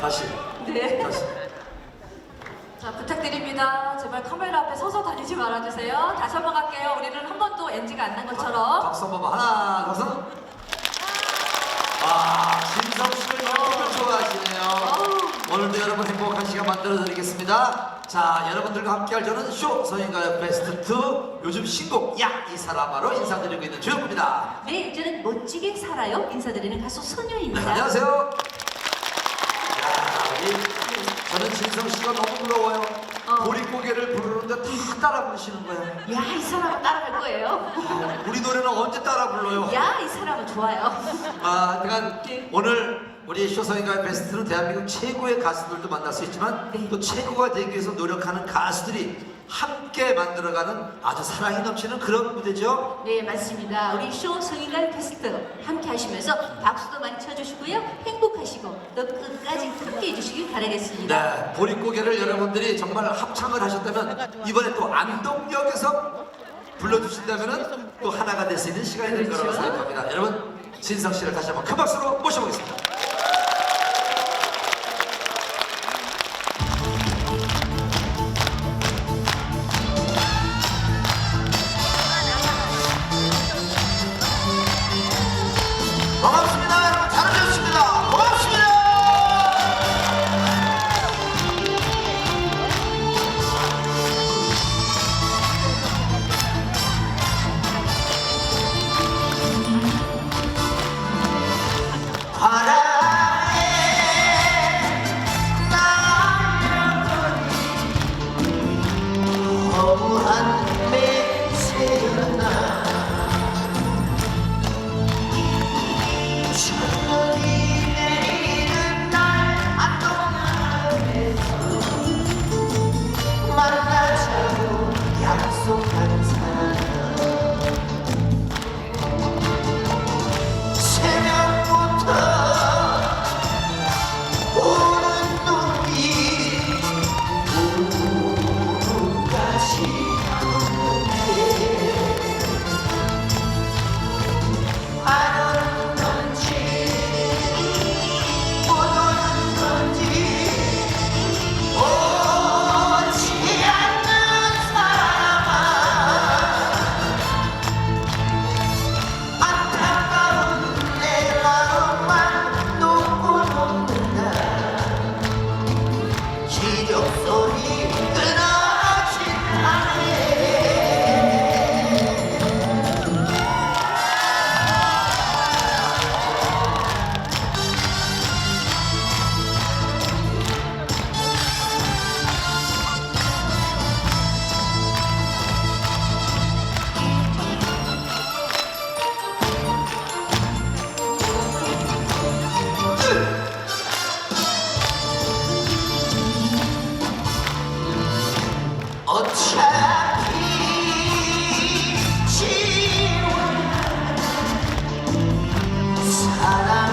다시 네. 다시 자, 부탁드립니다. 제발 카메라 앞에 서서 다니지 말아주세요. 다시 한번 갈게요. 우리는 한 번도 NG가 안 난 것처럼. 박수 한번 하나 박수 아 진성 씨를 너무 좋아하시네요. 오늘도 여러분 행복한 시간 만들어 드리겠습니다 자 여러분들과 함께할 저는 쇼 서인가요 베스트 2 요즘 신곡 야 이 사람아로 인사드리고 있는 주영입니다 네, 저는 멋지게 살아요. 인사드리는 가수 소녀입니다. 안녕하세요 저는 진성 씨가 너무 부러워요 어. 보릿고개를 부르는데 다 따라 부르시는 거예요 야, 이 사람은 따라갈 거예요. 우리 노래는 언제 따라 불러요 야, 이 사람은 좋아요. 아, 그러니까 네. 오늘 우리 쇼서인가의 베스트는 대한민국 최고의 가수들도 만날 수 있지만 네. 또 최고가 되기 위해서 노력하는 가수들이 함께 만들어가는 아주 사랑이 넘치는 그런 무대죠. 네, 맞습니다. 우리 쇼 성인갈 페스트 함께 하시면서 박수도 많이 쳐주시고요. 행복하시고 또 끝까지 함께 해주시길 바라겠습니다. 네, 보릿고개를 여러분들이 정말 합창을 하셨다면 이번에 또 안동역에서 불러주신다면 또 하나가 될 수 있는 시간이 될 거라고 그렇죠. 생각합니다. 여러분 진성 씨를 다시 한번 큰 박수로 모셔보겠습니다. 啦。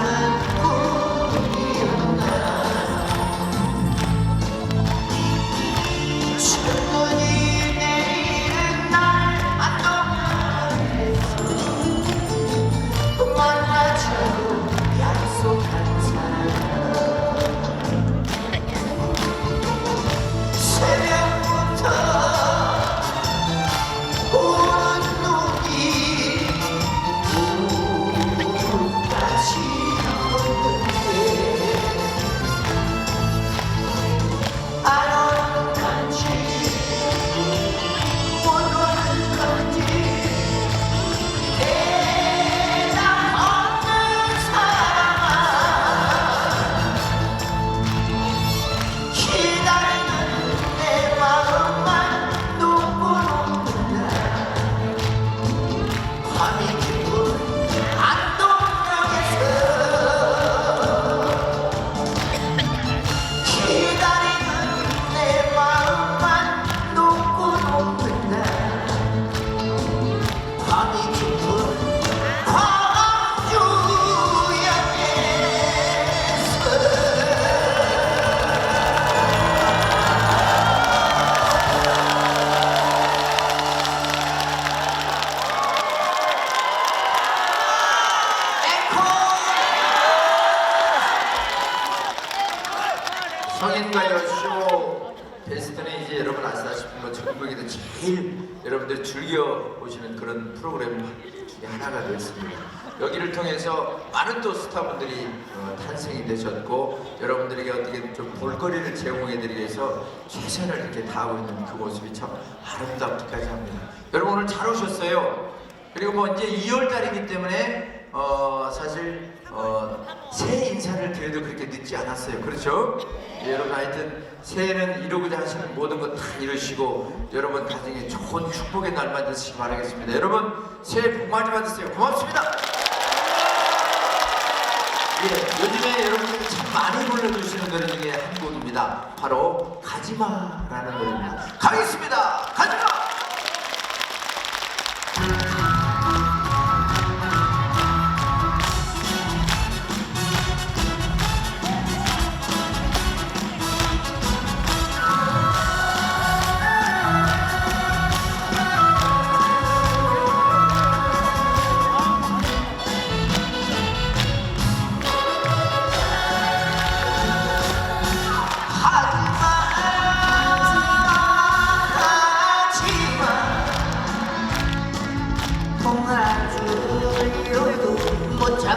제일 여러분들이 즐겨 보시는 그런 프로그램 중에 하나가 되었습니다. 여기를 통해서 많은 또 스타분들이 어, 탄생이 되셨고 여러분들에게 어떻게 좀 볼거리를 제공해드리기 위해서 최선을 이렇게 다하고 있는 그 모습이 참 아름답기까지 합니다. 여러분 오늘 잘 오셨어요. 그리고 뭐 이제 2월 달이기 때문에 어 사실 어 새해 인사를 드려도 그렇게 늦지 않았어요. 그렇죠? 예, 여러분 하여튼 새해는 이루고자 하시는 모든 것 다 이루시고 여러분 가정에 좋은 축복의 날만 되시기 바라겠습니다. 여러분 새해 복 많이 받으세요. 고맙습니다. 예, 요즘에 여러분들이 참 많이 불러주시는 노래 중에 한 곡입니다. 바로 가지마라는 노래입니다. 가겠습니다. 가지마.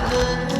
轮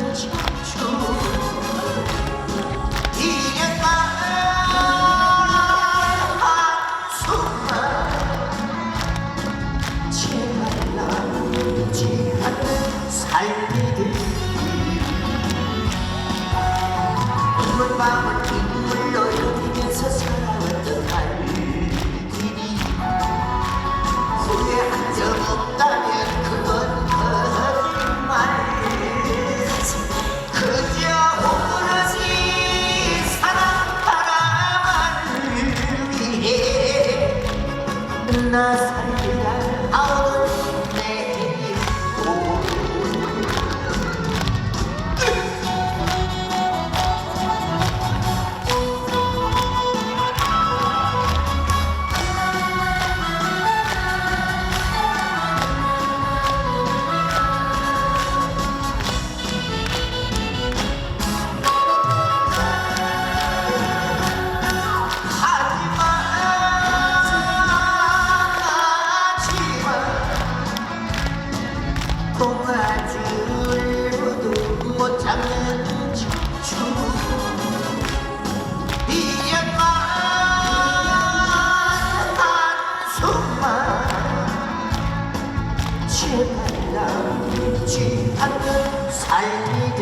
않는 삶이들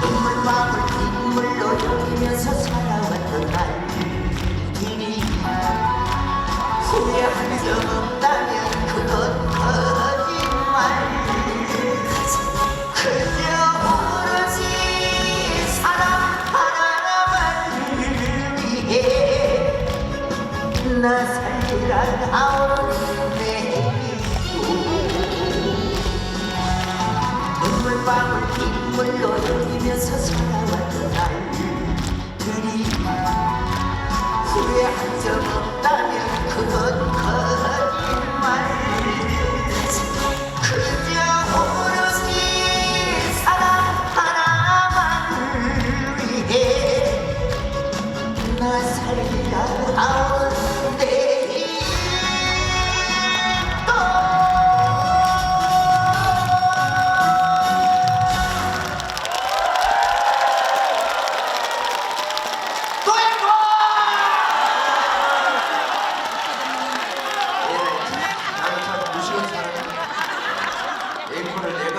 눈물방울 빗물로 녹이면서 살아왔던 날들이 후회한 적 없다면 그건 거짓말 그저 오로지 사랑 하나만을 위해 나 살리라 아오는 내 방울 빗물로 녹이면서 살아왔던 날들이 후회한 적 없다면